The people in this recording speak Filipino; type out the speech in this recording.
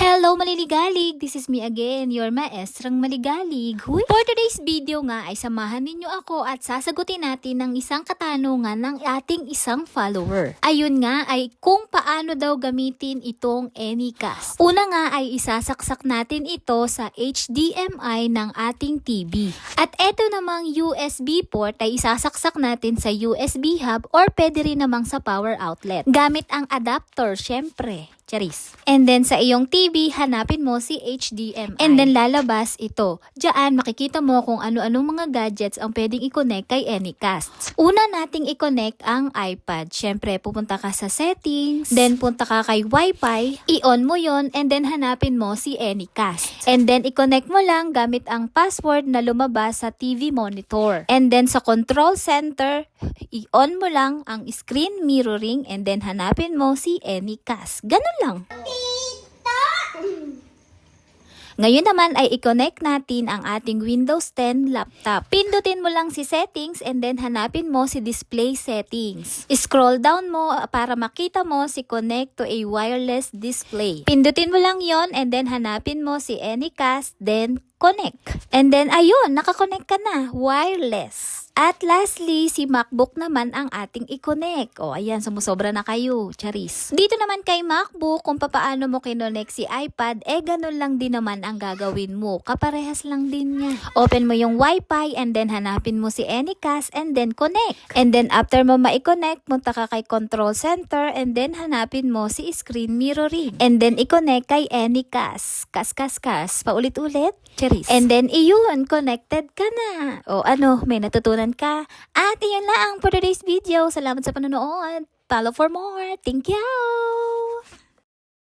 Hello maliligalig! This is me again, your maestrang maligalig. Huy! For today's video nga ay samahan ninyo ako at sasagutin natin ng isang katanungan ng ating isang follower. Ayun nga ay kung paano daw gamitin itong Anycast. Una nga ay isasaksak natin ito sa HDMI ng ating TV. At eto namang USB port ay isasaksak natin sa USB hub or pwede rin namang sa power outlet. Gamit ang adapter, syempre. Charis. And then sa iyong TV, hanapin mo si HDMI. And then lalabas ito. Diyan makikita mo kung ano-anong mga gadgets ang pwedeng i-connect kay Anycast. Una nating i-connect ang iPad. Siyempre, pupunta ka sa settings, then punta ka kay Wi-Fi, i-on mo yon and then hanapin mo si Anycast. And then i-connect mo lang gamit ang password na lumabas sa TV monitor. And then sa control center, i-on mo lang ang screen mirroring and then hanapin mo si Anycast. Ganun lang. Ngayon naman ay i-connect natin ang ating Windows 10 laptop. Pindutin mo lang si settings and then hanapin mo si display settings. Scroll down mo para makita mo si connect to a wireless display. Pindutin mo lang yon and then hanapin mo si Anycast then connect. And then ayun, nakakonect ka na, wireless. At lastly, si MacBook naman ang ating i-connect. O ayan, sumusobra na kayo, charis. Dito naman kay MacBook, kung papaano mo kinonect si iPad, eh ganun lang din naman ang gagawin mo. Kaparehas lang din niya. Open mo yung Wi-Fi and then hanapin mo si Anycast and then connect. And then after mo ma-connect, punta ka kay Control Center and then hanapin mo si screen mirroring. And then i-connect kay Anycast. Kas, kas, kas. Paulit-ulit. Charis. And then iyon, connected ka na. O ano, may natutunan ka. At iyon lang for today's video. Salamat sa panonood. Follow for more. Thank you!